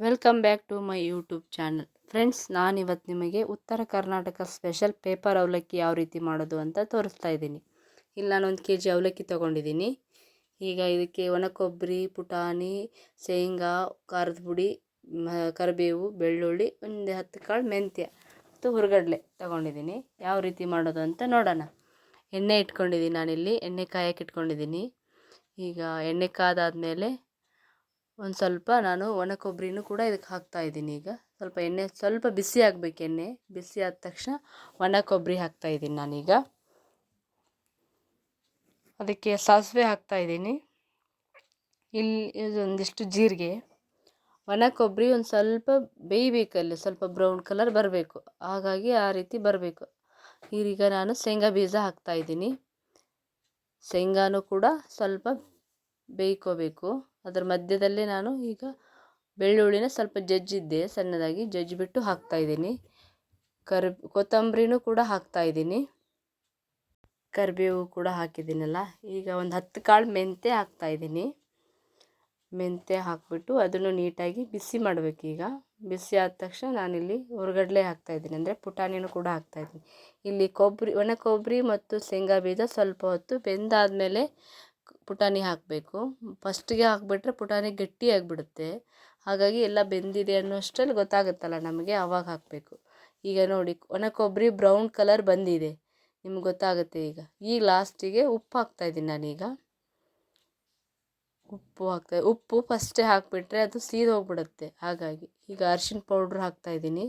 Welcome back to my YouTube channel friends ನಾನಿವತ್ತು ನಿಮಗೆ ಉತ್ತರ ಕರ್ನಾಟಕ ಸ್ಪೆಷಲ್ ಪೇಪರ್ ಅವಲಕ್ಕಿ ಯಾವ ರೀತಿ ಮಾಡೋದು ಅಂತ ತೋರಿಸ್ತಾ ಇದ್ದೀನಿ. ಇಲ್ಲಿ ಒಂದು ಕೆ ಜಿ ಅವಲಕ್ಕಿ ತೊಗೊಂಡಿದ್ದೀನಿ. ಈಗ ಇದಕ್ಕೆ ಒಣ ಕೊಬ್ಬರಿ ಪುಟಾಣಿ, ಶೇಂಗಾ, ಖಾರದ ಪುಡಿ ಕರಿಬೇವು, ಬೆಳ್ಳುಳ್ಳಿ, ಒಂದು ಹತ್ತು ಕಾಳು ಮೆಂತ್ಯ ಮತ್ತು ಹುರ್ಗಡ್ಲೆ ತೊಗೊಂಡಿದ್ದೀನಿ. ಯಾವ ರೀತಿ ಮಾಡೋದು ಅಂತ ನೋಡೋಣ. ಎಣ್ಣೆ ಇಟ್ಕೊಂಡಿದ್ದೀನಿ ನಾನಿಲ್ಲಿ. ಎಣ್ಣೆ ಕಾಯಕ್ಕೆ ಇಟ್ಕೊಂಡಿದ್ದೀನಿ. ಈಗ ಎಣ್ಣೆ ಕಾದಾದಮೇಲೆ ಒಂದು ಸ್ವಲ್ಪ ನಾನು ಒಣ ಕೊಬ್ಬರಿನೂ ಕೂಡ ಇದಕ್ಕೆ ಹಾಕ್ತಾ ಇದ್ದೀನಿ ಈಗ. ಸ್ವಲ್ಪ ಎಣ್ಣೆ, ಸ್ವಲ್ಪ ಬಿಸಿ ಆಗಬೇಕು ಎಣ್ಣೆ. ಬಿಸಿ ಆದ ತಕ್ಷಣ ಒಣ ಕೊಬ್ಬರಿ ಹಾಕ್ತಾ ಇದ್ದೀನಿ ನಾನೀಗ. ಅದಕ್ಕೆ ಸಾಸಿವೆ ಹಾಕ್ತಾ ಇದ್ದೀನಿ. ಇಲ್ಲಿ ಒಂದಿಷ್ಟು ಜೀರಿಗೆ. ಒಣ ಕೊಬ್ಬರಿ ಒಂದು ಸ್ವಲ್ಪ ಬೇಯಬೇಕಲ್ಲಿ ಸ್ವಲ್ಪ ಬ್ರೌನ್ ಕಲರ್ ಬರಬೇಕು. ಹಾಗಾಗಿ ಆ ರೀತಿ ಬರಬೇಕು. ಈಗ ನಾನು ಶೇಂಗಾ ಬೀಜ ಹಾಕ್ತಾ ಇದ್ದೀನಿ. ಶೇಂಗಾನೂ ಕೂಡ ಸ್ವಲ್ಪ ಬೇಯ್ಕೋಬೇಕು ಅದರ ಮಧ್ಯದಲ್ಲೇ ನಾನು ಈಗ ಬೆಳ್ಳುಳ್ಳಿನ ಸ್ವಲ್ಪ ಜಜ್ಜಿದ್ದೆ ಸಣ್ಣದಾಗಿ ಜಜ್ಜಿಬಿಟ್ಟು ಹಾಕ್ತಾ ಇದ್ದೀನಿ. ಕರ್ಬ್, ಕೊತ್ತಂಬರಿನೂ ಕೂಡ ಹಾಕ್ತಾ ಇದ್ದೀನಿ. ಕರಿಬೇವು ಕೂಡ ಹಾಕಿದ್ದೀನಲ್ಲ, ಈಗ ಒಂದು ಹತ್ತು ಕಾಳು ಮೆಂತ್ಯ ಹಾಕ್ತಾ ಇದ್ದೀನಿ. ಮೆಂತ್ಯ ಹಾಕಿಬಿಟ್ಟು ಅದನ್ನು ನೀಟಾಗಿ ಬಿಸಿ ಮಾಡಬೇಕು ಈಗ. ಬಿಸಿ ಆದ ತಕ್ಷಣ ನಾನಿಲ್ಲಿ ಹುರ್ಗಡ್ಲೆ ಹಾಕ್ತಾಯಿದ್ದೀನಿ ಅಂದರೆ ಪುಟಾಣಿನೂ ಕೂಡ ಹಾಕ್ತಾಯಿದ್ದೀನಿ ಇಲ್ಲಿ ಕೊಬ್ಬರಿ, ಒಣ ಕೊಬ್ಬರಿ ಮತ್ತು ಶೇಂಗಾ ಬೀಜ ಸ್ವಲ್ಪ ಹೊತ್ತು ಬೆಂದಾದಮೇಲೆ ಪುಟಾಣಿ ಹಾಕಬೇಕು. ಫಸ್ಟಿಗೆ ಹಾಕಿಬಿಟ್ರೆ ಪುಟಾಣಿ ಗಟ್ಟಿಯಾಗಿಬಿಡುತ್ತೆ ಹಾಗಾಗಿ ಎಲ್ಲ ಬೆಂದಿದೆ ಅನ್ನೋಷ್ಟ್ರಲ್ಲಿ ಗೊತ್ತಾಗುತ್ತಲ್ಲ ನಮಗೆ ಆವಾಗ ಹಾಕಬೇಕು. ಈಗ ನೋಡಿ, ಒಣ ಕೊಬ್ಬರಿ ಬ್ರೌನ್ ಕಲರ್ ಬಂದಿದೆ. ನಿಮ್ಗೆ ಗೊತ್ತಾಗುತ್ತೆ ಈಗ. ಈಗ ಲಾಸ್ಟಿಗೆ ಉಪ್ಪು ಹಾಕ್ತಾಯಿದ್ದೀನಿ ನಾನೀಗ. ಉಪ್ಪು ಹಾಕ್ತಾ, ಉಪ್ಪು ಫಸ್ಟೇ ಹಾಕಿಬಿಟ್ರೆ ಅದು ಸೀದ ಹೋಗ್ಬಿಡುತ್ತೆ. ಹಾಗಾಗಿ ಈಗ ಅರ್ಶಿಣ ಪೌಡ್ರ್ ಹಾಕ್ತಾಯಿದ್ದೀನಿ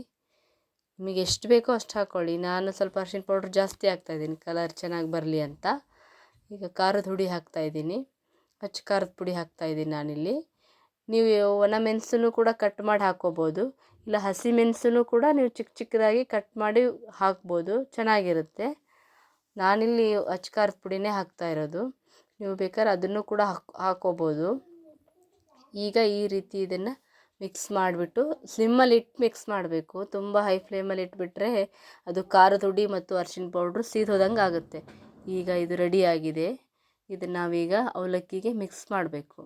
ನಿಮಗೆ ಎಷ್ಟು ಬೇಕೋ ಅಷ್ಟು ಹಾಕ್ಕೊಳ್ಳಿ ನಾನು ಸ್ವಲ್ಪ ಅರ್ಶಿಣ ಪೌಡ್ರ್ ಜಾಸ್ತಿ ಹಾಕ್ತಾಯಿದ್ದೀನಿ ಕಲರ್ ಚೆನ್ನಾಗಿ ಬರಲಿ ಅಂತ. ಈಗ ಖಾರದ ಹುಡಿ ಹಾಕ್ತಾಯಿದ್ದೀನಿ ಅಚ್ಚ ಖಾರದ ಪುಡಿ ಹಾಕ್ತಾಯಿದ್ದೀನಿ ನಾನಿಲ್ಲಿ. ನೀವು ಒಣ ಮೆಣಸನ್ನು ಕೂಡ ಕಟ್ ಮಾಡಿ ಹಾಕ್ಕೋಬೋದು. ಇಲ್ಲ ಹಸಿ ಮೆಣಸನ್ನು ಕೂಡ ನೀವು ಚಿಕ್ಕ ಚಿಕ್ಕದಾಗಿ ಕಟ್ ಮಾಡಿ ಹಾಕ್ಬೋದು. ಚೆನ್ನಾಗಿರುತ್ತೆ. ನಾನಿಲ್ಲಿ ಅಚ್ಚ ಖಾರದ ಪುಡಿನೇ ಹಾಕ್ತಾ ಇರೋದು. ನೀವು ಬೇಕಾದ್ರೆ ಅದನ್ನು ಕೂಡ ಹಾಕ್ ಹಾಕ್ಕೋಬೋದು. ಈಗ ಈ ರೀತಿ ಇದನ್ನು ಮಿಕ್ಸ್ ಮಾಡಿಬಿಟ್ಟು ಸ್ಲಿಮ್ಮಲ್ಲಿ ಇಟ್ಟು ಮಿಕ್ಸ್ ಮಾಡಬೇಕು. ತುಂಬ ಹೈ ಫ್ಲೇಮಲ್ಲಿ ಇಟ್ಬಿಟ್ರೆ ಅದು ಖಾರದ ಹುಡಿ ಮತ್ತು ಅರ್ಶಿಣ ಪೌಡ್ರು ಸೀದೋದಂಗೆ ಆಗುತ್ತೆ ಈಗ ಇದು ರೆಡಿಯಾಗಿದೆ ಇದನ್ನು ನಾವೀಗ ಅವಲಕ್ಕಿಗೆ ಮಿಕ್ಸ್ ಮಾಡಬೇಕು.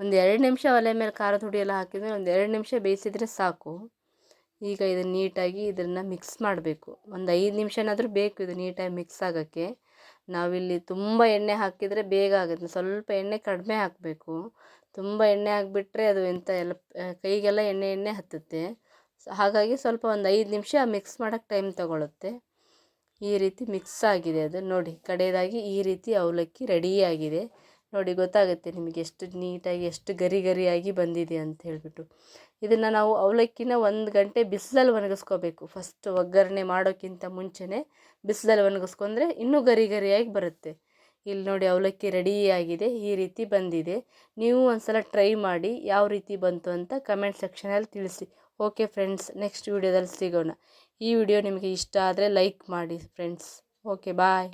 ಒಂದು ಎರಡು ನಿಮಿಷ ಒಲೆ ಮೇಲೆ ಖಾರದ ಹುಡಿ ಎಲ್ಲ ಹಾಕಿದ್ಮೇಲೆ ಒಂದು ಎರಡು ನಿಮಿಷ ಬೇಯಿಸಿದರೆ ಸಾಕು. ಈಗ ಇದನ್ನು ನೀಟಾಗಿ ಇದನ್ನು ಮಿಕ್ಸ್ ಮಾಡಬೇಕು. ಒಂದು ಐದು ನಿಮಿಷನಾದರೂ ಬೇಕು ಇದು ನೀಟಾಗಿ ಮಿಕ್ಸ್ ಆಗೋಕ್ಕೆ. ನಾವಿಲ್ಲಿ ತುಂಬ ಎಣ್ಣೆ ಹಾಕಿದರೆ ಬೇಗ ಆಗುತ್ತೆ. ಸ್ವಲ್ಪ ಎಣ್ಣೆ ಕಡಿಮೆ ಹಾಕಬೇಕು. ತುಂಬ ಎಣ್ಣೆ ಹಾಕಿಬಿಟ್ರೆ ಅದು ಎಂಥ ಎಲ್ಲ ಕೈಗೆಲ್ಲ ಎಣ್ಣೆ ಎಣ್ಣೆ ಹತ್ತುತ್ತೆ. ಹಾಗಾಗಿ ಸ್ವಲ್ಪ ಒಂದು ಐದು ನಿಮಿಷ ಮಿಕ್ಸ್ ಮಾಡೋಕ್ಕೆ ಟೈಮ್ ತಗೊಳ್ಳುತ್ತೆ ಈ ರೀತಿ ಮಿಕ್ಸ್ ಆಗಿದೆ ಅದು. ನೋಡಿ, ಕಡೆಯದಾಗಿ ಈ ರೀತಿ ಅವಲಕ್ಕಿ ರೆಡಿಯಾಗಿದೆ ನೋಡಿ, ಗೊತ್ತಾಗುತ್ತೆ ನಿಮಗೆ ಎಷ್ಟು ನೀಟಾಗಿ, ಎಷ್ಟು ಗರಿ ಗರಿಯಾಗಿ ಬಂದಿದೆ ಅಂತ ಹೇಳಿಬಿಟ್ಟು. ಇದನ್ನು ನಾವು ಅವಲಕ್ಕಿನ ಒಂದು ಗಂಟೆ ಬಿಸಿಲಲ್ಲಿ ಒಣಗಿಸ್ಕೋಬೇಕು. ಫಸ್ಟ್ ಒಗ್ಗರಣೆ ಮಾಡೋಕ್ಕಿಂತ ಮುಂಚೆನೇ ಬಿಸಿಲಲ್ಲಿ ಒಣಗಿಸ್ಕೊಂಡ್ರೆ ಇನ್ನೂ ಗರಿ ಗರಿಯಾಗಿ ಬರುತ್ತೆ. ಇಲ್ಲಿ ನೋಡಿ, ಅವಲಕ್ಕಿ ರೆಡಿಯಾಗಿದೆ ಈ ರೀತಿ ಬಂದಿದೆ. ನೀವು ಒಂದು ಸಲ ಟ್ರೈ ಮಾಡಿ ಯಾವ ರೀತಿ ಬಂತು ಅಂತ ಕಮೆಂಟ್ ಸೆಕ್ಷನಲ್ಲಿ ತಿಳಿಸಿ. ಓಕೆ ಫ್ರೆಂಡ್ಸ್ ನೆಕ್ಸ್ಟ್ ವೀಡಿಯೋದಲ್ಲಿ ಸಿಗೋಣ. ಈ ವಿಡಿಯೋ ನಿಮಗೆ ಇಷ್ಟ ಆದರೆ ಲೈಕ್ ಮಾಡಿ ಫ್ರೆಂಡ್ಸ್ ಓಕೆ ಬಾಯ್